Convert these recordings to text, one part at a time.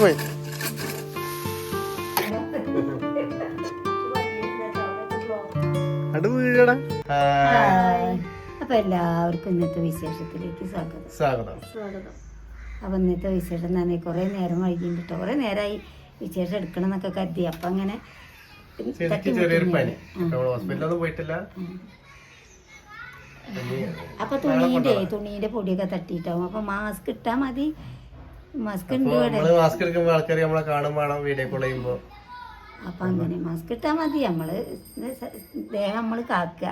വീഴടാ. അപ്പൊ എല്ലാവർക്കും ഇന്നത്തെ വിശേഷത്തിലേക്ക് സ്വാഗതം. സ്വാഗതം. സ്വാഗതം. അപ്പൊ ഇന്നത്തെ വിശേഷം തന്നെ കുറെ നേരം വൈകിട്ട് കുറെ നേരമായി വിശേഷം എടുക്കണം എന്നൊക്കെ കരുതി. അപ്പൊ അങ്ങനെ ചെറിയൊരു പനി. ഹോസ്പിറ്റലൊന്നും പോയിട്ടില്ല. അപ്പൊ തുണീന്റെ തുണീന്റെ പൊടിയൊക്കെ തട്ടിയിട്ടാവും. അപ്പൊ മാസ്ക് ഇട്ടാ മതി. മാസ്ക് ഉണ്ട് ഇവിടെ. നമ്മൾ മാസ്ക് എടുക്കുമ്പോ ആൾക്കാർ നമ്മളെ കാണും വേണം വീഡിയോ കോൾ ചെയ്യുമ്പോ. അപ്പൊ അങ്ങനെ മാസ്ക് ഇട്ടാ മതി. നമ്മൾ ദേഹം നമ്മൾ കാക്കുക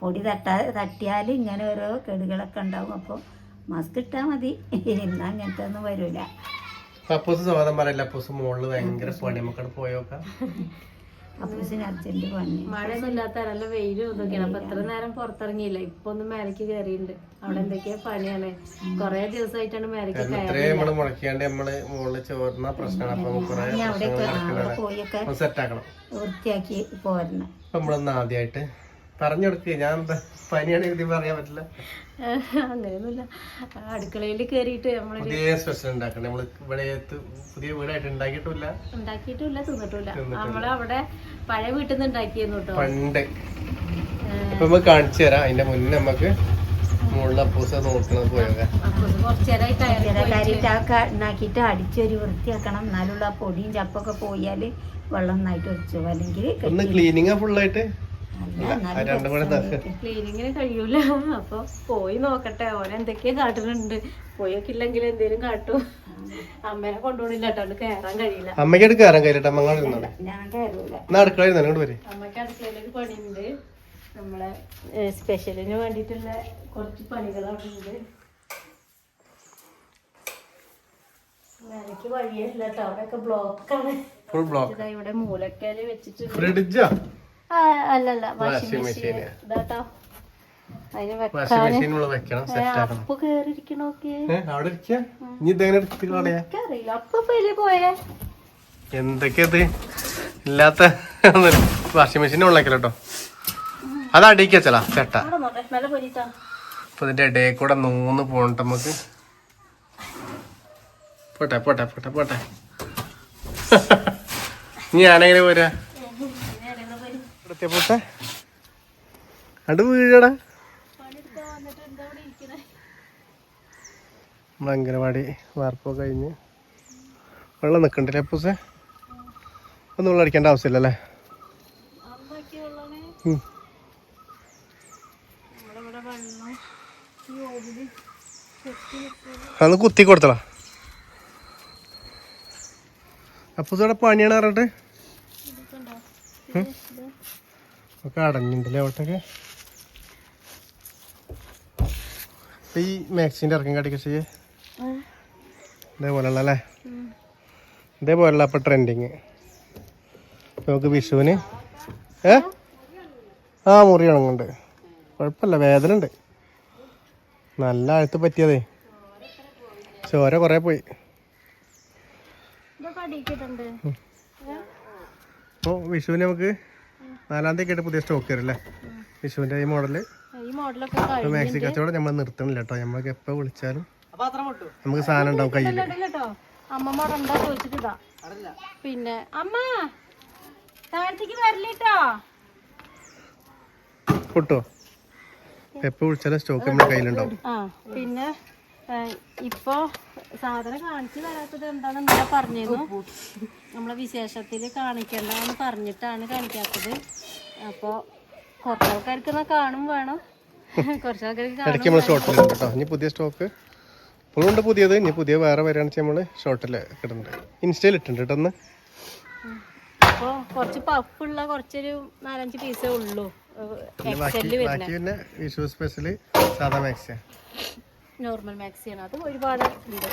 പൊടി തട്ടാ തട്ടിയാൽ ഇങ്ങനെ ഓരോ കേടുകളൊക്കെ ഉണ്ടാവും. അപ്പൊ മാസ്ക് ഇട്ടാ മതി. എന്നാ അങ്ങനത്തെ ഒന്നും വരൂല. അപ്പൂസ് സ്വാഗതം പറയില്ല? അപ്പൂസ് മുകളിൽ ഭയങ്കര പണി. നമുക്കവിടെ പോയോക്കാം. അപ്പൂസിന് അർജന്റ് പണി മഴയൊന്നും ഇല്ലാത്ത നല്ല വെയിലും ഇതൊക്കെയാണ് അപ്പൊ എത്ര നേരം പുറത്തിറങ്ങിയില്ല. ഇപ്പൊ ഒന്ന് മേലേക്ക് കയറിയിട്ടുണ്ട്. അവിടെ എന്തൊക്കെയാ പണിയാണ്. കൊറേ ദിവസമായിട്ടാണ് മേലേക്ക് കയറി. വൃത്തിയാക്കി പോരണം. നമ്മളൊന്ന് ആദ്യമായിട്ട് പറഞ്ഞു കൊടുക്കുക ഞാൻ എന്താ പനിയാണ് എഴുതി പറയാൻ പറ്റില്ല. അങ്ങനെയൊന്നുമില്ല. അടുക്കളയിൽ കയറിയിട്ട് നമ്മൾ പുതിയ സ്പെഷ്യൽ ഉണ്ടാക്കണം. നമ്മൾ ഇവിടെ പുതിയ വീടായിട്ട് ഉണ്ടാക്കിയിട്ടില്ല ഉണ്ടാക്കിയിട്ടില്ല തിന്നിട്ടില്ല നമ്മളവിടെ പഴയ വീട്ടിൽ നിന്ന് ഉണ്ടാക്കിയിരുന്നു കേട്ടോ. പണ്ട്. ഇപ്പൊ നമുക്ക് കാണിച്ചു തരാം. അതിന്റെ മുന്നേ നമുക്ക് മുകളിൽ അപ്പൂസ നോക്കുന്നത് ചില കാര്യത്തൊക്കെ ഉണ്ടാക്കിയിട്ട് അടിച്ചൊരു വൃത്തിയാക്കണം. എന്നാലുള്ള പൊടിയും ചപ്പൊക്കെ പോയാൽ വെള്ളം നന്നായിട്ട് ഒഴിച്ചു അല്ലെങ്കിൽ ഒന്ന് ക്ലീനിങ് ഫുള്ളായിട്ട് ക്ലീനിങ്ങിന് കഴിയൂല. അപ്പൊ പോയി നോക്കട്ടെ. ഓൻ എന്തൊക്കെയാ കാട്ടുന്നുണ്ട്. പോയൊക്കില്ലെങ്കിൽ എന്തേലും കാട്ടും. അമ്മേനെ കൊണ്ടുപോണില്ല കേട്ടോ. കയറാൻ കഴിയില്ല. അമ്മയ്ക്ക് കയറാൻ ഞാൻ ഇങ്ങോട്ട് വരെ. അമ്മയ്ക്ക് അടുക്കളയിലൊരു പണിയുണ്ട്. നമ്മളെ സ്പെഷ്യലിന് വേണ്ടിയിട്ടുള്ള കുറച്ച് പണികൾ അവിടെ ഉണ്ട്. എനിക്ക് വഴിയല്ല കേട്ടോ. അവിടെയൊക്കെ ബ്ലോക്കാണ് ഇവിടെ മൂലക്കൽ വെച്ചിട്ടുണ്ട്. അല്ലല്ല വാഷിംഗ് മെഷീൻ ഇതാട്ടോ. എന്തൊക്കെയത്? ഇല്ലാത്ത വാഷിംഗ് മെഷീൻ ഉള്ളേക്കല്ലോ കേട്ടോ അത് അടിക്ക് വെച്ചലാ ചേട്ട അവിടെ നോട്ടെ നല്ല പൊരിച്ചാ അപ്പൊ ഇതിന്റെ ഇടയിൽ കൂടെ നൂന്ന് പോണിട്ട് നമുക്ക്? പോട്ടെ പോട്ടെ പോട്ടെ പോട്ടെ. ഞാനെങ്ങനെ പോരാ? വീഴടാ. അംഗനവാടി വാർപ്പോ കഴിഞ്ഞ് വെള്ളം നിൽക്കണ്ടല്ലേ പൂസേ ഒന്നും വെള്ളം അടിക്കേണ്ട ആവശ്യമില്ലല്ലേ അത് കുത്തി കൊടുത്തളാ അപ്പൂസോടെ പണിയാണ് പറഞ്ഞിട്ട്? ഒക്കെ അടഞ്ഞിണ്ടല്ലേ അവിടത്തൊക്കെ? ഇപ്പൊ ഈ മാക്സിന്റെ ഇറക്കം കാട്ടി കൃഷി ഇതേപോലെയുള്ള അല്ലേ ഇതേപോലെയുള്ള അപ്പൊ ട്രെൻഡിങ് നമുക്ക് വിഷുവിന്. ഏ? ആ മുറി ഉണങ്ങുന്നുണ്ട്. കുഴപ്പമില്ല വേദന ഉണ്ട് നല്ല ആഴത്ത് പറ്റിയതേ. ചോര കുറേ പോയി. അപ്പോൾ വിഷുവിന് നമുക്ക് നാലാം തീയതി ആയിട്ട് പുതിയ സ്റ്റോക്ക് വരും അല്ലേ? വിഷുവിന്റെ ഈ മോഡൽ ഈ മോഡലൊക്കെ ഇപ്പോൾ മാക്സി കച്ചവടം നമ്മൾ നിർത്തണില്ല കേട്ടോ നമ്മൾക്ക് എപ്പോൾ വിളിച്ചാലും നമുക്ക് സാധനം ഉണ്ടാവും കയ്യിൽ എന്താ ചോദിച്ചിട്ടാ പിന്നെ അമ്മ താഴത്തേക്ക് വരലിട്ടോ കിട്ടോ എപ്പോ വിളിച്ചാലും സ്റ്റോക്ക് നമ്മുടെ കയ്യിലുണ്ടാവും. ആ പിന്നെ? ഏ, ഇപ്പൊ സാധനം കാണിച്ചു തരാത്തത് എന്താണെന്ന് ഇന്നലെ പറഞ്ഞിരുന്നു. നമ്മളെ വിശേഷത്തിൽ കാണിക്കണ്ടെന്ന് പറഞ്ഞിട്ടാണ് കാണിക്കാത്തത്. അപ്പോൾ കുറച്ച് ആൾക്കാർക്ക് എന്നാൽ കാണും വേണം. കുറച്ച് ആൾക്കാർക്ക് പുതിയ സ്റ്റോക്ക് ഇപ്പോഴുണ്ട് പുതിയത്. ഇനി പുതിയ വേറെ വരികയാണെന്ന് വെച്ചാൽ നമ്മൾ ഷോർട്ടിൽ ഇടുന്നുണ്ട് ഇൻസ്റ്റയിൽ ഇട്ടുണ്ട് കേട്ടോ കുറച്ച് പഫ് കുറച്ച് പഫുള്ള കുറച്ചൊരു നാലഞ്ച് പീസേ ഉള്ളൂ. ബാക്കി പിന്നെ വിഷു സ്പെഷ്യൽ സാധാ മാക്സിയാണ് നോർമൽ മാക്സി ആണ് അത് ഒരുപാട് ഉണ്ട്.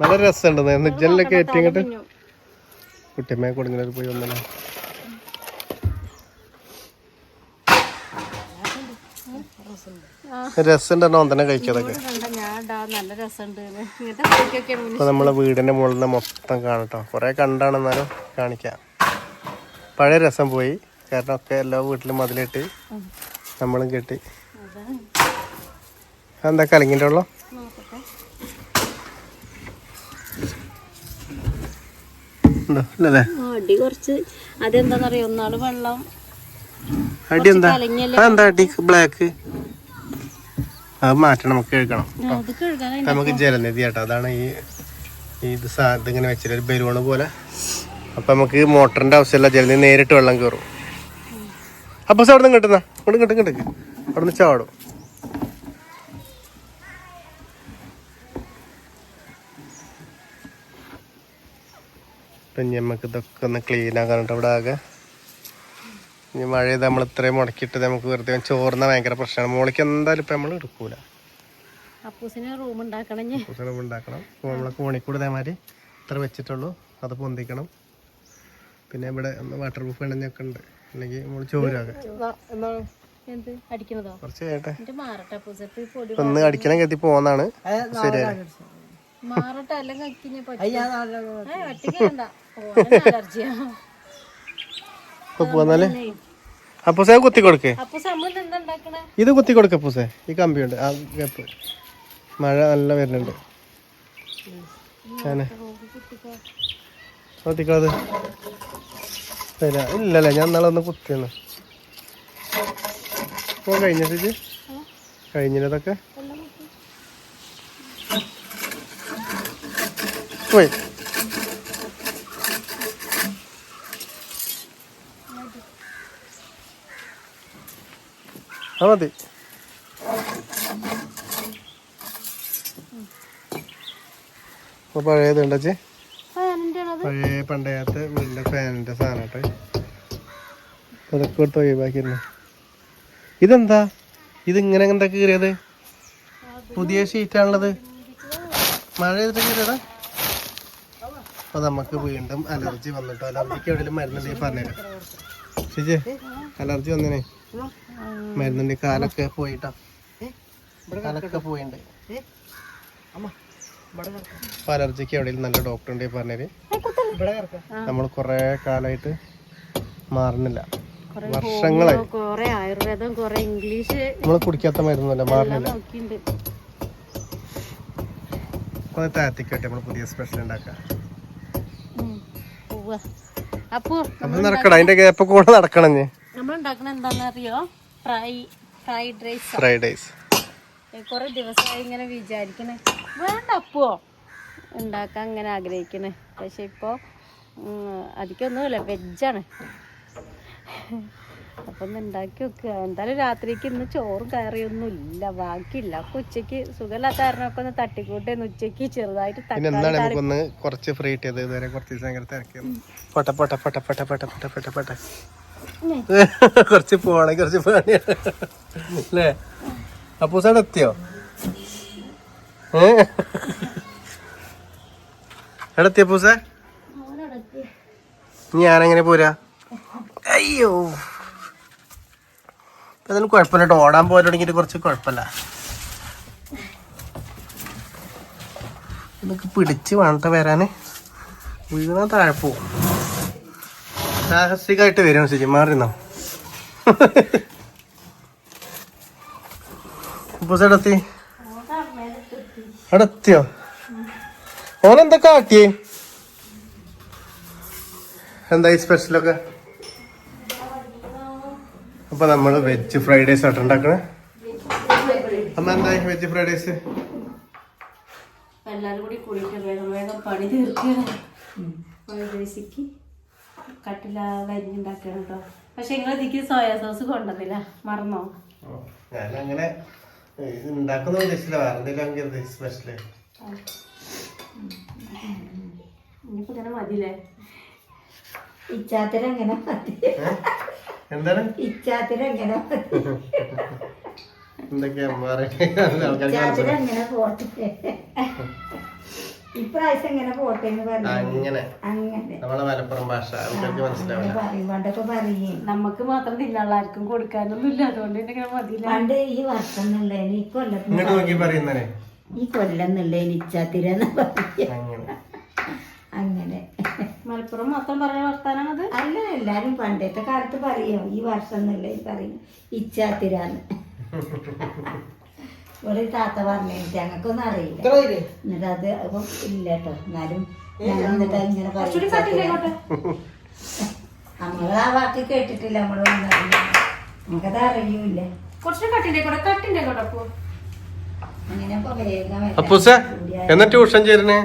നല്ല രസമുണ്ട്. ജെല്ലൊക്കെ ഏറ്റവും ഇങ്ങോട്ട്. കുട്ടിയമ്മയെ കൊടുങ്ങനെ പോയി ഒന്നല്ല തന്നെ രസമുണ്ട്. മുന്നിൽ ഇപ്പൊ നമ്മളെ വീടിന്റെ മുകളിൽ മൊത്തം കാണട്ടോ. കൊറേ കണ്ടാണെന്നാലും കാണിക്കാം. പഴയ രസം പോയി. കാരണം ഒക്കെ എല്ലാ വീട്ടിലും മതിലിട്ട് നമ്മളും കെട്ടി. എന്താ കലങ്ങിന്റെ ഉള്ളോ അടി കുറച്ച്. അതെന്താന്നറിയോ? ഒന്നാൾ വെള്ളം അടി എന്താ? കലങ്ങിയല്ലേ? ആ എന്താ അടി? ബ്ലാക്ക് അത് മാറ്റണം നമുക്ക് കഴുകണം ജലനിധി കേട്ടോ. അതാണ് ഈ ഇത് സാ ഇതിങ്ങനെ വെച്ചിട്ട് ഒരു ബലൂണ് പോലെ. അപ്പൊ നമുക്ക് മോട്ടറിന്റെ ആവശ്യമില്ല. ജലനിധി നേരിട്ട് വെള്ളം കയറും. അപ്പൊ അവിടെ നിന്ന് കിട്ടുന്ന അവിടെ കിട്ടും കിട്ടും അവിടെ നിന്ന് ചാടും. ഇനി നമുക്ക് ഇതൊക്കെ ഒന്ന് ക്ലീൻ ആക്കാനുണ്ട് ഇവിടെ ആകെ. ഇനി മഴ ചെയ്ത് നമ്മൾ ഇത്രയും മുടക്കിയിട്ട് നമുക്ക് വെറുതെ ചോർന്ന ഭയങ്കര പ്രശ്നമാണ്. മോളിക്ക് എന്തായാലും ഇപ്പൊ നമ്മൾ എടുക്കൂല. റൂം ഉണ്ടാക്കണം നമ്മളെ കോണിക്കൂട് ഇതേമാതിരി ഇത്ര വെച്ചിട്ടുള്ളൂ. അത് പൊന്തിക്കണം. പിന്നെ ഇവിടെ വാട്ടർ പ്രൂഫ് ഇണഞ്ഞൊക്കെ ഉണ്ട്. അല്ലെങ്കിൽ നമ്മൾ ഒന്ന് അടിക്കണം കത്തി പോന്നാണ്. ശരിയായി പോന്നാൽ? അപ്പൂസേ ഇത് കുത്തി കൊടുക്ക അപ്പൂസേ. ഈ കമ്പിയുണ്ട്. ആ ഗ്യാപ്പ്. മഴ നല്ല വരുന്നുണ്ട്. കുത്തിക്കളത് തരാ. ഇല്ലല്ലേ ഞാൻ നാളെ ഒന്ന് കുത്തിയെന്ന് ഇപ്പൊ കഴിഞ്ഞിട്ട് കഴിഞ്ഞിട്ടതൊക്കെ പോയി. ആ മതി. അപ്പൊ പഴയത് ഉണ്ടച്ചേ പഴയ പണ്ടയത്തെ സാധനട്ടെ അതൊക്കെ എടുത്ത് ഒഴിവാക്കിയിരുന്നു. ഇതെന്താ? ഇതിങ്ങനെ എന്താ കീറിയത്? പുതിയ ഷീറ്റാണുള്ളത് മഴ ചെയ്തിട്ട് കീറിയതാ? അപ്പൊ നമുക്ക് വീണ്ടും അലർജി വന്നിട്ടോ? അലർജിക്ക് എവിടെയും മരുന്നുണ്ടെങ്കിൽ പറഞ്ഞുതരാം ശരി അലർജി വന്നേ മരുന്നുണ്ടെങ്കിൽ കാലൊക്കെ പോയിട്ടോ? കാലൊക്കെ പോയിണ്ട്. അപ്പൊ അലർജിക്ക് എവിടെയും നല്ല ഡോക്ടർ ഉണ്ടെങ്കിൽ പറഞ്ഞത് നമ്മൾ കുറെ കാലായിട്ട് മാറുന്നില്ല. വർഷങ്ങളായി. കൊറേ ആയുർവേദം കുറെ ഇംഗ്ലീഷ്. നമ്മൾ കുടിക്കാത്ത മരുന്നല്ല മാറുന്നില്ല. അത് താത്തിക്കട്ടെ നമ്മൾ പുതിയ സ്പെഷ്യൽ ഉണ്ടാക്കാം നടക്കണം അതിന്റെ ഗ്യാപ്പ് കൂടെ നടക്കണം നമ്മൾ ഉണ്ടാക്കണ എന്താണെന്നറിയോ fry fried rice. Fried rice കുറെ ദിവസമായി ഇങ്ങനെ വിചാരിക്കണേ. വേണ്ട അപ്പോ. ഉണ്ടാക്കാൻ അങ്ങനെ ആഗ്രഹിക്കണേ. പക്ഷെ ഇപ്പോൾ അതിക്കൊന്നുമില്ല വെജാണ് അപ്പം ഒന്ന് ഉണ്ടാക്കി വെക്കുക എന്തായാലും രാത്രിക്ക് ഇന്ന് ചോറും കയറിയൊന്നും ഇല്ല ബാക്കിയില്ല. അപ്പൊ ഉച്ചയ്ക്ക് സുഖമില്ലാത്ത കാരണമൊക്കെ ഒന്ന് തട്ടിക്കൂട്ടേന്ന് ഉച്ചയ്ക്ക് ചെറുതായിട്ട് നമുക്കൊന്ന് കുറച്ച് ഫ്രീ കിട്ടിയത് ഇതുവരെ കുറച്ച് ദിവസം ഭയങ്കര തിരക്കിയിരുന്നു പൊട്ട പൊട്ട പൊട്ട പൊട്ട പൊട്ട പൊട്ട പൊട്ട പൊട്ട. കുറച്ച് പോണേ കുറച്ച് പണിയാണ്. അല്ലേ? അപ്പൂസാണ് എത്തിയോ? എത്തിയ പൂസ. ഞാനെങ്ങനെ പോരാ? അയ്യോ. അതിന് കുഴപ്പമില്ല കേട്ടോ ഓടാൻ പോകാൻ കുറച്ച് കുഴപ്പമില്ല. ഇതൊക്കെ പിടിച്ച് വേണ്ട വരാന്. വീണ താഴെ പോവും. സാഹസികമായിട്ട് വരും ശരി മാറിന്നോ എത്തി അവിടെ എത്തിയോ ഓനെന്താ കാട്ടിയേ? എന്തായി സ്പെഷ്യലൊക്കെ അപ്പൊ നമ്മൾ വെജ് ഫ്രൈഡേസ് ആട്ടോ ഉണ്ടാക്കണേ. അമ്മ എന്തായി വെജ് ഫ്രൈഡേസ് എല്ലാവരും എല്ലാരും കൂടി കൂടിയിട്ട് വേഗം വേഗം പണി തീർക്കണം വൈദേശിക്ക് കട്ടില വരിഞ്ഞുണ്ടാക്കണം കേട്ടോ പക്ഷെ നിങ്ങൾ ഇതിക്ക് സോയാ സോസ് കൊണ്ടുവന്നില്ല. മറന്നോ? ഞാനങ്ങനെ ഇത് ഉണ്ടാക്കുന്ന ഉദ്ദേശിച്ചില്ല. വേറെ എന്തെങ്കിലും സ്പെഷ്യൽ ഇനിയിപ്പോ ഇങ്ങനെ മതിയില്ലേ? എങ്ങനെ മതി. എന്താണ്? ഇച്ചാത്തിര എങ്ങനെ എന്തൊക്കെയാ? മാറി. ആൾക്കാർ എങ്ങനെ പോട്ടെ. ഇപ്രാവശ്യം ഇങ്ങനെ പോട്ടെ എന്ന് പറഞ്ഞു. അങ്ങനെ. അങ്ങനെ. നമ്മളെ മലപ്പുറം ഭാഷ ആൾക്കാർക്ക് മനസ്സിലാവില്ല. പറയും. പണ്ടൊക്കെ പറയേ. നമുക്ക് മാത്രം തിന്നാനുള്ള ആർക്കും കൊടുക്കാനൊന്നും ഇല്ല അതുകൊണ്ട് ഇങ്ങനെ മതിയില്ല? പണ്ട് ഈ വർഷം എന്നുള്ളതിന് ഈ കൊല്ലത്തിന് ഇങ്ങോട്ട് നോക്കി പറയുന്നേ ഈ കൊല്ലം എന്നുള്ളതിന് ഇച്ചാത്തിര അങ്ങനെ. അങ്ങനെ. മലപ്പുറം മൊത്തം പറഞ്ഞ അത് അല്ല എല്ലാരും പണ്ടത്തെ കാലത്ത് പറയോ. ഈ വർഷം എന്നുള്ളതിന് പറയും. ഇച്ചാത്തിരാന്ന് ഇവിടെ താത്ത പറഞ്ഞു ഞങ്ങൾക്കൊന്നും അറിയില്ല? എന്നിട്ട് അത് അപ്പം ഇല്ല കേട്ടോ. എന്നാലും ഞങ്ങൾ എന്നിട്ട് ഇങ്ങനെ പറയും. നമ്മൾ ആ വാക്ക് കേട്ടിട്ടില്ല നമ്മൾ വന്നറിയില്ല നമുക്കത് അറിയൂല്ലേ. അപ്പൂസ എന്നാ ട്യൂഷൻ ചേരുന്നേ?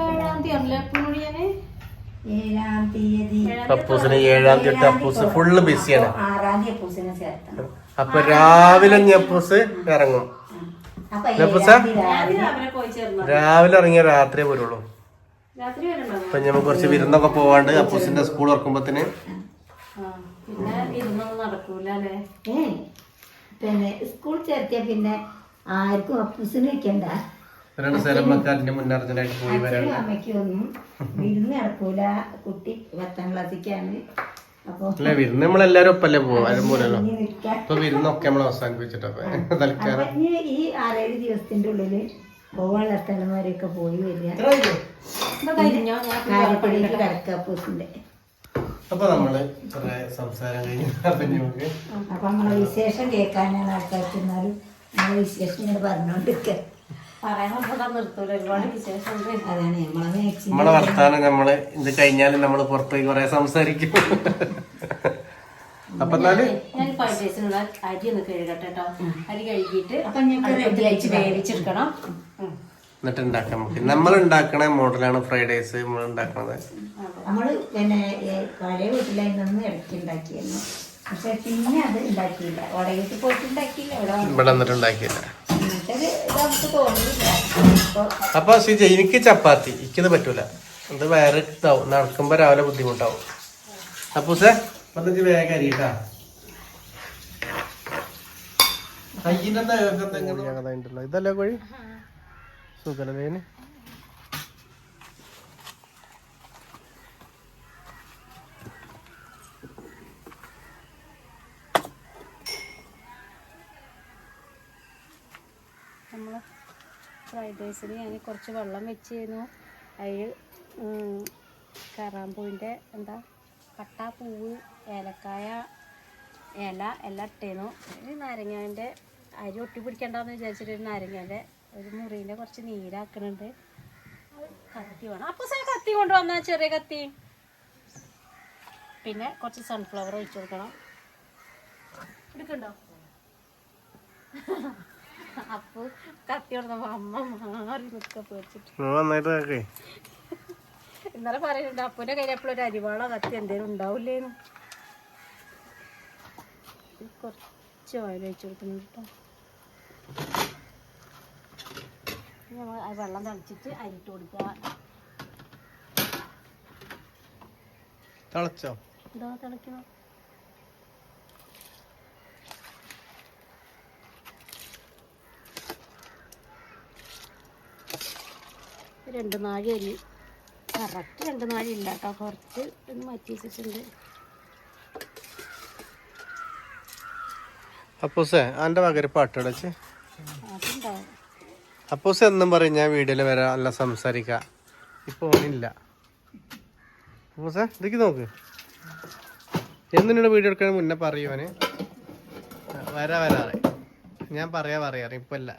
ഏഴാം തീയതി ഏഴാം തീയതി. അപ്പൂസിന് ഏഴാം തീയതി അപ്പൂസ് ഫുള്ള് ബിസിയാണ് ആറാം തീയതി അപ്പൂസിനെ ചേർത്തണം അപ്പൊ രാവിലെ അപ്പൂസ് ഇറങ്ങും. രാവിലെ ഇറങ്ങിയ രാത്രിയെ വരുള്ളൂ അപ്പൊ ഞമ്മ കുറച്ച് വിരുന്നൊക്കെ പോവാണ്ട് അപ്പൂസിന്റെ സ്കൂൾ ഏ പിന്നെ സ്കൂൾ ചേർത്തിയ പിന്നെ ആർക്കും അപ്പൂസിന് വെക്കണ്ട. രണ്ട് സ്ഥലം വെക്കാൻ അതിന്റെ മുന്നേ അർജന്റായിട്ട് പോയി വരാൻ അച്ഛനും അമ്മയ്ക്കും ഒന്നും വിരുന്ന് നടക്കൂല. കുട്ടി പത്താം ക്ലാസ്സിക്കാണ് അപ്പൊ അല്ല വിരുന്ന് നമ്മളെല്ലാരും ഒപ്പല്ലേ പോവാ? ആരും ഇനി നിൽക്കാൻ. ഇപ്പൊ വിരുന്നൊക്കെ നമ്മൾ അവസാനിപ്പിച്ചിട്ടപ്പോ തൽക്കാലം അപ്പൊ ഇനി ഈ ആറേഴ് ദിവസത്തിന്റെ ഉള്ളിൽ പോവാനുള്ള സ്ഥലം വരെയൊക്കെ പോയി വരിക. കാര്യത്തിലേക്ക് കിടക്കുക അപ്പൂസിന്റെ അപ്പൊ നമ്മൾ കുറെ സംസാരം കഴിഞ്ഞു അപ്പൊ നമുക്ക് അപ്പൊ നമ്മളെ വിശേഷം കേൾക്കാനാണ് ആൾക്കാർക്ക് എന്നാലും നമ്മളെ വിശേഷം ഇങ്ങനെ പറഞ്ഞോണ്ടിരിക്കുക നമ്മളെ വർത്താനം നമ്മൾ ഇത് കഴിഞ്ഞാലും നമ്മൾ പുറത്തേക്ക് കുറെ സംസാരിക്കും. അപ്പൊ എന്നാൽ? ഞാൻ ഫൈവ് ഡേയ്സിനുള്ള അരി ഒന്ന് കഴുകട്ടെ കേട്ടോ അരി കഴുകിയിട്ട് അപ്പൊ ഞങ്ങൾക്ക് അടുപ്പത്ത് ready വെച്ച് വേവിച്ചെടുക്കണം. ഉം. എന്നിട്ട് ഉണ്ടാക്കാൻ നമുക്ക്. നമ്മൾ ഉണ്ടാക്കണ മോഡലാണ് ഫ്രൈഡേസ് നമ്മൾ ഉണ്ടാക്കണത്. നമ്മൾ പിന്നെ പഴയ വീട്ടിലായിരുന്നു ഇടയ്ക്ക് ഉണ്ടാക്കിയായിരുന്നു പക്ഷെ പിന്നെ അത് ഉണ്ടാക്കിയില്ല. വടകേട്ട് പോയിട്ട് ഉണ്ടാക്കിയില്ല. ഇവിടെ വന്ന് ഇവിടെ വന്നിട്ട് ഉണ്ടാക്കിയില്ല. അപ്പൊ ശ്രീജ സിജ എനിക്ക് ചപ്പാത്തി. ഇക്കുന്ന പറ്റൂല. എന്ത് വയറ് ഇതാവും. നടക്കുമ്പോ രാവിലെ ബുദ്ധിമുട്ടാവും. അപ്പൊ സേ പത്തഞ്ച് വേഗം അരിയിട്ടാ ഇതല്ലേ കോഴി? സുഖല്ലേ നമ്മൾ ഫ്രൈഡ് റൈസിന് ഞാൻ കുറച്ച് വെള്ളം വെച്ചിരുന്നു. അതിൽ കറാമ്പൂവിന്റെ എന്താ കട്ട പൂവ് ഏലക്കായ ഇല എല്ലാം ഇട്ടേനു ഒരു അരി ഒട്ടി പിടിക്കണ്ടെന്ന് വിചാരിച്ചിട്ട് ഒരു നാരങ്ങാന്റെ ഒരു മുറിന്റെ കുറച്ച് നീരാക്കണുണ്ട്. കത്തി വേണം. അപ്പോൾ സാർ കത്തി കൊണ്ടുവന്ന ചെറിയ കത്തി. പിന്നെ കുറച്ച് സൺഫ്ലവർ ഒഴിച്ചു കൊടുക്കണം. എടുക്കണ്ടോ? അപ്പൊ കത്തി കൊടുത്തപ്പോ അമ്മ മാറി നിൽക്ക പേടിച്ചിട്ട് ഇന്നലെ പറയുന്നുണ്ട് അപ്പൂന്റെ കയ്യിൽ എപ്പോഴും ഒരു അരിവാളോ കത്തി എന്തേലും ഉണ്ടാവില്ലേന്ന്. കുറച്ച് ഓയിൽ ഒഴിച്ചു കൊടുക്കുന്നുണ്ട് കേട്ടോ. വെള്ളം തളിച്ചിട്ട് അരിട്ട് കൊടുക്കുക. തിളച്ചോ? ഇതാ തിളയ്ക്കണം രണ്ട് നാഴി അരി കറക്റ്റ് രണ്ട് നാഴി ഇല്ല കേട്ടോ. കുറച്ച് ഒന്ന് മാറ്റി വെച്ചിട്ടുണ്ട്. അപ്പൂസേ എന്റെ പകരം പാട്ടടച്ച് അപ്പൂസ എന്നും പറയും ഞാൻ വീഡിയോയിൽ വരാം അല്ല സംസാരിക്കാം. ഇപ്പൊ ഓണില്ല അപ്പൂസ ഇതൊക്കെ നോക്ക്. എന്തിനോട് വീഡിയോ എടുക്കാൻ മുന്നേ പറയുവാന് വരാ വരാറെ ഞാൻ പറയാ പറയാ. ഇപ്പൊ ഇല്ല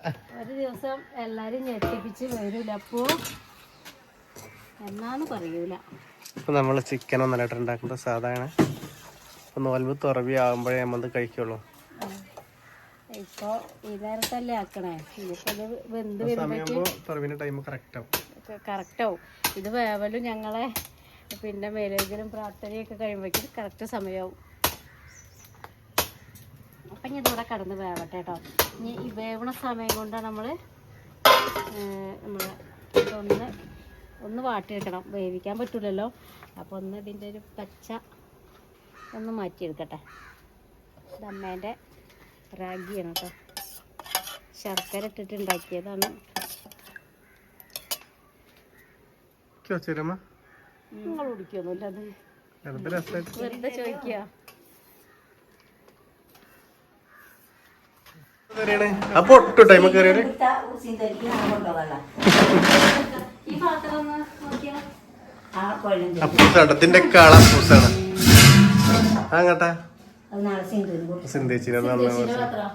ഒരു ദിവസം എല്ലാരും ഞെട്ടിപ്പിച്ച് വരൂല. അപ്പോ എന്നാന്ന് പറയൂല. ഇപ്പൊ നമ്മൾ ചിക്കൻ ഒന്നലായിട്ട് ഉണ്ടാക്കുന്നത് സാധാരണ. ഇപ്പൊ നോൽമ്പ് തുറവി ആകുമ്പോഴേ നമ്മൾ കഴിക്കുള്ളൂ. ഇപ്പൊ ഈ നേരത്തല്ലേ ആക്കണേ? ഇനിയിപ്പോ ഇത് വെന്ത് തുറവിന്റെ ടൈം കറക്റ്റ് ആവും. കറക്റ്റ് ആവും. ഇത് വേവലും ഞങ്ങളെ പിന്നെ മേലേജലും പ്രാർത്ഥനയൊക്കെ കഴിയുമ്പോഴേക്കും കറക്റ്റ് സമയമാവും അപ്പം ഇനി ഇതിവിടെ കടന്ന് വേവട്ടെ കേട്ടോ ഇനി ഈ വേവണ സമയം കൊണ്ടാണ് നമ്മൾ നമ്മൾ ഇതൊന്ന് ഒന്ന് വാട്ടിയെടുക്കണം. വേവിക്കാൻ പറ്റില്ലല്ലോ അപ്പോൾ ഒന്ന് ഇതിന്റെ ഒരു പച്ച ഒന്ന് മാറ്റിയെടുക്കട്ടെ. ഇത് അമ്മേന്റെ റാഗിയാണ് കേട്ടോ ശർക്കര ഇട്ടിട്ട് ഉണ്ടാക്കിയതാണ് നിങ്ങൾ കുടിക്കൊന്നുമില്ല അത്. വെറുതെ ചോദിക്കുക അപ്പൊ ഒട്ടു ടൈം കയറിയത് ഇവിടുത്തെ സിന്തരിക്ക് ഞാൻ കൊണ്ടുപോകാം ഈ പാത്രം ഒന്ന് നോക്കിയാ ആ ടൈം അപ്പൂസ് അടത്തിന്റെ കാള അപ്പൂസാണ് അങ്ങട്ടാ പാത്രം.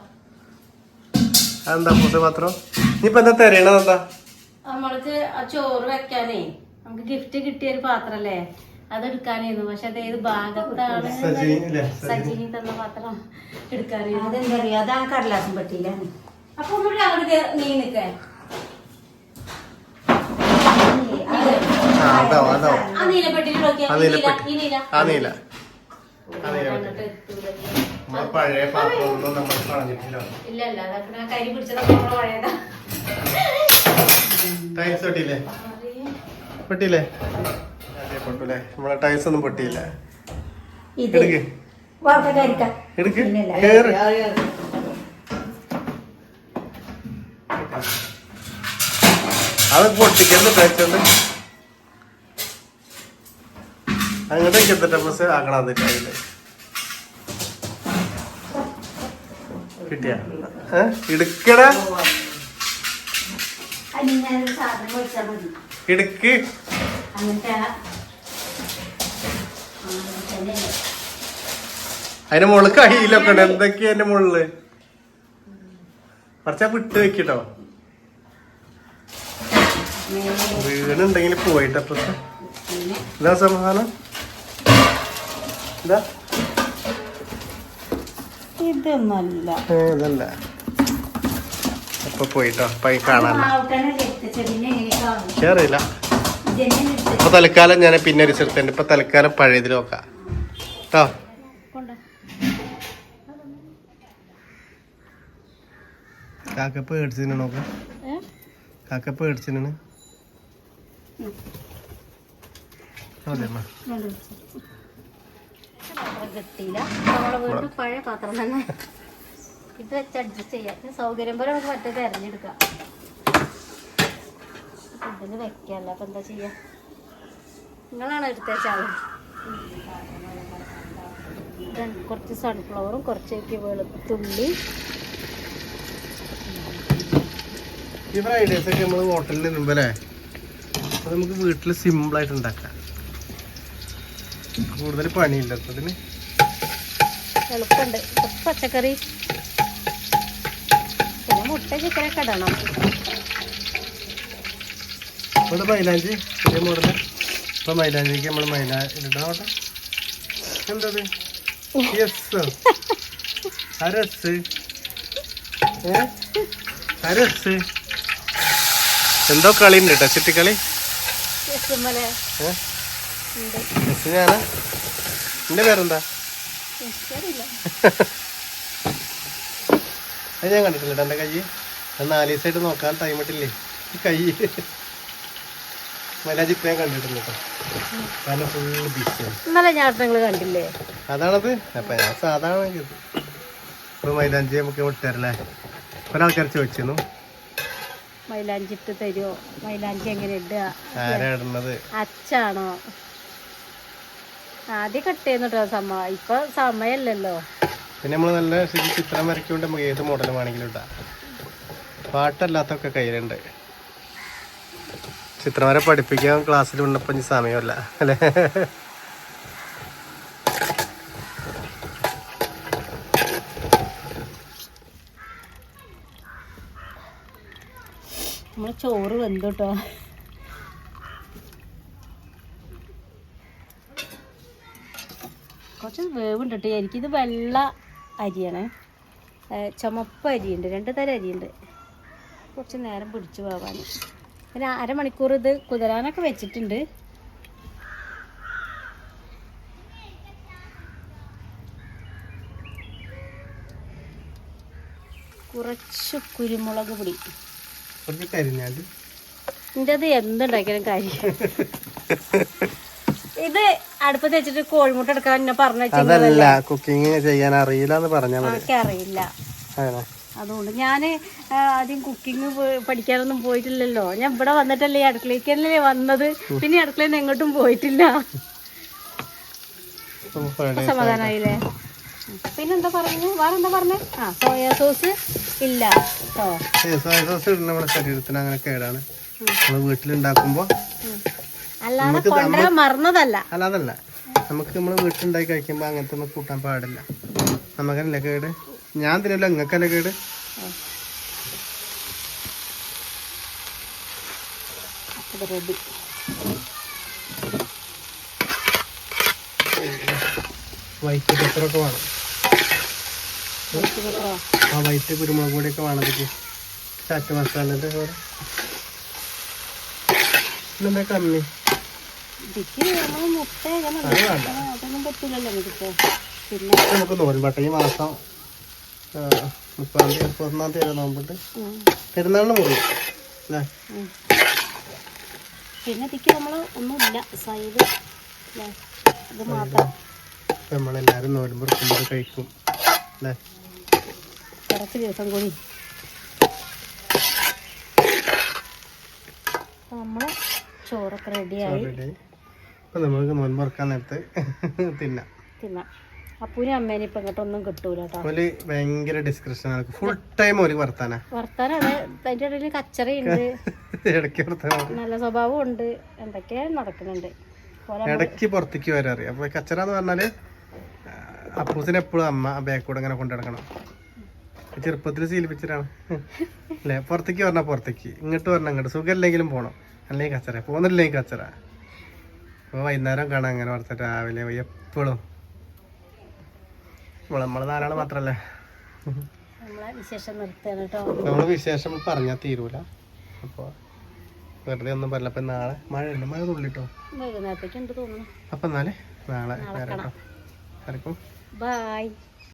അതെന്താ പൂസ പാത്രം? ഇനിയിപ്പോ എന്താ തരേണ്ടത് എന്താ? നമ്മൾക്ക് ആ ചോറ് വെക്കാനേ നമുക്ക് ഗിഫ്റ്റ് കിട്ടിയ ഒരു പാത്രല്ലേ? അത് എടുക്കാനായിരുന്നു പക്ഷെ അത് ഏത് ഭാഗത്താണ് സജിനി സജിനി തന്ന പാത്രം എടുക്കാനായിരുന്നു. അതെന്താ അറിയാ? അതാണ് കടലാസും പറ്റിയില്ല അപ്പൊ ഒന്നുകൂടി അവിടെ നീ നിക്കേ ആ നീലപ്പെട്ടിയിൽ നോക്കിയാ ഈ നീല ഈ നീല. ആ നീല. പഴയ നമ്മൾ പറഞ്ഞിട്ടില്ല ഇല്ല ഇല്ല. അതൊക്കെ കരി പഴയതാ. ടൈൽസ് അതെ പൊട്ടൂലേ? നമ്മളെ ടൈൽസ് ഒന്നും പൊട്ടിയില്ല. എടുക്ക്. കേറ്. അത് പൊട്ടിക്കരുത് ടൈൽസ് അങ്ങോട്ടേക്ക് എത്തട്ടെ ബസ് ആക്കണം അത് കയ്യിൽ. കിട്ടിയ? ഇടുക്കട ഇടുക്ക് അങ്ങനത്തെ ആ- അങ്ങനെ തന്നെ. അതിന്റെ മുകളിൽ കയ്യിലൊക്കെ ഉണ്ട്. എന്തൊക്കെയാ അതിന്റെ മുകളിൽ? കുറച്ചാ വിട്ട് വെക്കിട്ടോ. വീണുണ്ടെങ്കിൽ പോയിട്ട് എന്താ സമാധാനം. എന്താ ഇതൊന്നല്ല ഇതല്ല. അപ്പൊ പോയിട്ടോ. അപ്പൊ കാണാനല്ല ഇപ്പൊ തൽക്കാലം ഞാൻ പിന്നെ ഒരു ചെറുത്തുണ്ട് ഇപ്പൊ തൽക്കാലം പഴയതിൽ നോക്കാം. കേട്ടോ കാക്ക പേടിച്ചിന് നോക്ക്? കാക്കപ്പ് കാക്ക പേടിച്ചിന് അതെ അമ്മ. പാത്രം കിട്ടിയില്ല നമ്മളെ വീട്ടിൽ പഴയ പാത്രം തന്നെ. ഇത് വെച്ച് അഡ്ജസ്റ്റ് ചെയ്യാം. സൗകര്യം പോലെ നമുക്ക് മറ്റേ തിരഞ്ഞെടുക്കാം. അപ്പൊ ഇതിന് വെക്കല്ല അപ്പൊ എന്താ ചെയ്യാ? നിങ്ങളാണ് എടുത്തേച്ചാൾ? കുറച്ച് സൺഫ്ലവറും കുറച്ചേക്ക് വെളുത്തുള്ളി. ഈ ഫ്രൈഡേസ് ഒക്കെ നമ്മൾ ഹോട്ടലിൽ നിന്നുമ്പോ അല്ലേ? അത് നമുക്ക് വീട്ടിൽ സിമ്പിൾ ആയിട്ട് ഉണ്ടാക്കാം. കൂടുതൽ പണിയില്ല അതിന് എളുപ്പമുണ്ട്. പച്ചക്കറി. പിന്നെ മുട്ട ചിക്കനൊക്കെ ഇടണം. ഇവിടെ മൈലാഞ്ചി പുതിയ മോഡൽ. ഇപ്പൊ മൈലാഞ്ചിക്ക് നമ്മൾ മൈലാ ഇടണം എന്തത് യെസ് അരസ് ഏ? അരസ് എന്തോ കളി? ഉണ്ട്. കേട്ടോ കളി ഞാനാ എന്റെ പേരെന്താ? അത് ഞാൻ കണ്ടിട്ടില്ല കേട്ടോ എന്റെ കൈ. ഞാൻ നാല് ദിവസമായിട്ട് നോക്കാൻ ടൈം ഇട്ടില്ലേ? ഈ കൈ. മലാജി ഇപ്പം കണ്ടിട്ടില്ല കേട്ടോ കാരണം ഫുള്ള് ബിസിയാണ് ഇന്നലെ ഞാൻ കണ്ടില്ലേ? അതാണത്? അപ്പൊ ഞാൻ സാധാരണ ഇത്. മൈലാഞ്ചി നമുക്ക് വിട്ടുതരല്ലേ ഒരാൾക്കാർ ചോദിച്ചിരുന്നു. മൈലാഞ്ചി ഇട്ട് തരുമോ മൈലാഞ്ചി എങ്ങനെ ഇടുക? അച്ചാണോ? ആദ്യം കട്ട് ചെയ്യുന്നു കേട്ടോ സമ ഇപ്പൊ സമയല്ലല്ലോ. പിന്നെ നമ്മൾ നല്ല ചിത്രം വരയ്ക്കൊണ്ട് നമുക്ക് ഏത് മോഡൽ വേണമെങ്കിലും ഇടാം. പാട്ടല്ലാത്തൊക്കെ കയ്യിലുണ്ട്. ചിത്രം വരെ പഠിപ്പിക്കാൻ ക്ലാസ്സിൽ ഉണ്ടപ്പോൾ സമയമല്ല അല്ലേ നമ്മൾ ചോറ് വെന്തു കേട്ടോ കുറച്ച് വേവുണ്ട് കേട്ടോ എനിക്കിത് വെള്ള അരിയാണ്. ചുമപ്പ് അരിയുണ്ട്. രണ്ട് തരം അരിയുണ്ട്. കുറച്ച് നേരം പിടിച്ചു പോകാൻ പിന്നെ അരമണിക്കൂർ ഇത് കുതിരാനൊക്കെ വെച്ചിട്ടുണ്ട്. കുറച്ച് കുരുമുളക് പൊടി. നിന്റെത് എന്തുണ്ടാക്കിയാലും കാര്യം ഇത് അടുപ്പത്ത് വെച്ചിട്ട് കോഴിമുട്ട എടുക്കാൻ എന്നെ പറഞ്ഞു അതല്ല കുക്കിംഗ് ചെയ്യാൻ അറിയില്ല എന്ന് പറഞ്ഞാൽ മതി. എനിക്ക് അറിയില്ല. അങ്ങനെ അതുകൊണ്ട് ഞാൻ ആദ്യം കുക്കിംഗ് പഠിക്കാനൊന്നും പോയിട്ടില്ലല്ലോ. ഞാൻ ഇവിടെ വന്നിട്ടല്ലേ ഈ അടുക്കളയ്ക്കല്ലേ വന്നത്. പിന്നെ ഈ അടുക്കളയിൽ നിന്ന് എങ്ങോട്ടും പോയിട്ടില്ല. സമാധാനായില്ലേ? പിന്നെന്താ പറഞ്ഞു? വേറെന്താ പറഞ്ഞേ? ആ സോയാ സോസ് ഇല്ല. കേട്ടോ സോയാ സോസ് ഇടുന്ന നമ്മുടെ ശരീരത്തിന് അങ്ങനെ കേടാണ്. നമ്മൾ വീട്ടിലുണ്ടാക്കുമ്പോ അല്ലാതെ അല്ലാതല്ല. നമുക്ക് നമ്മൾ വീട്ടിലുണ്ടാക്കി കഴിക്കുമ്പോ അങ്ങനത്തെ ഒന്നും കൂട്ടാൻ പാടില്ല. നമുക്കല്ല കേട്? ഞാൻ തിന്നല്ലോ നിങ്ങൾക്കല്ല കേട്? റെഡി വൈറ്റ് പെപ്പറൊക്കെ വേണം. ആ? വൈറ്റ് കുരുമുളക് പൊടിയൊക്കെ വേണം ചാറ്റ് മസാലന്റെ ഇതിപ്പോ. കമ്മി നമുക്ക് നോൻപട്ട ഈ മാസം മുപ്പതാം തീയതി മുപ്പത്തൊന്നാം തീയതി നോമ്പിട്ട് പെരുന്നാളിന് മുറിയും അല്ലേ. പിന്നെ ഇതിക്ക് നമ്മൾ ഒന്നുമില്ല സൈഡ്. ഇത് മാത്രം. നമ്മളെല്ലാവരും എടുക്കുമ്പോൾ കഴിക്കും. അല്ലേ? കുറച്ച് ദിവസം കൂടി നമ്മളെ ചോറൊക്കെ റെഡിയായി റെഡി നമുക്ക് നോൻപ് തുറക്കാൻ നേരത്ത് തിന്നാം. തിന്നാം. അപ്പൂനും അമ്മേനെ ഇപ്പം ഇങ്ങോട്ടൊന്നും കിട്ടൂല കേട്ടോ ഭയങ്കര ഡിസ്ക്രിപ്ഷൻ ഫുൾ ടൈം ഒരു വർത്താന. വർത്താനാണ് അതിന്റെ ഇടയിൽ കച്ചറയുണ്ട് ഇടയ്ക്ക് നല്ല സ്വഭാവം ഉണ്ട്. എന്തൊക്കെയാ നടക്കുന്നുണ്ട്. ഇടയ്ക്ക് പുറത്തേക്ക് വരാൻ അറിയാം. അപ്പൊ കച്ചറ എന്ന് പറഞ്ഞാൽ അപ്പൂസിന് എപ്പോഴും അമ്മ ബാക്കൂടെ ഇങ്ങനെ കൊണ്ടുനടക്കണം ചെറുപ്പത്തിൽ ശീലിപ്പിച്ചിട്ടാണ്. അല്ലേ? പുറത്തേക്ക് പറഞ്ഞാൽ പുറത്തേക്ക്. ഇങ്ങോട്ട് പറഞ്ഞാൽ ഇങ്ങോട്ട്. സുഖമില്ലെങ്കിലും പോകണം അല്ലെങ്കിൽ കച്ചറ പോകുന്നില്ലെങ്കിൽ കച്ചറ. അപ്പോൾ വൈകുന്നേരം കാണാം അങ്ങനെ വർത്ത രാവിലെ എപ്പോഴും നമ്മൾ നമ്മളെ നാലാൾ മാത്രല്ലേ? നമ്മൾ വിശേഷം പറഞ്ഞാൽ തീരൂല. അപ്പോൾ വെറുതെ ഒന്നും പറയില്ല അപ്പം നാളെ ഉണ്ട് മഴ തുള്ളിട്ടോ? അപ്പൊ അപ്പം എന്നാലേ നാളെ വരാം കേട്ടോ. ആർക്കും? ബായ്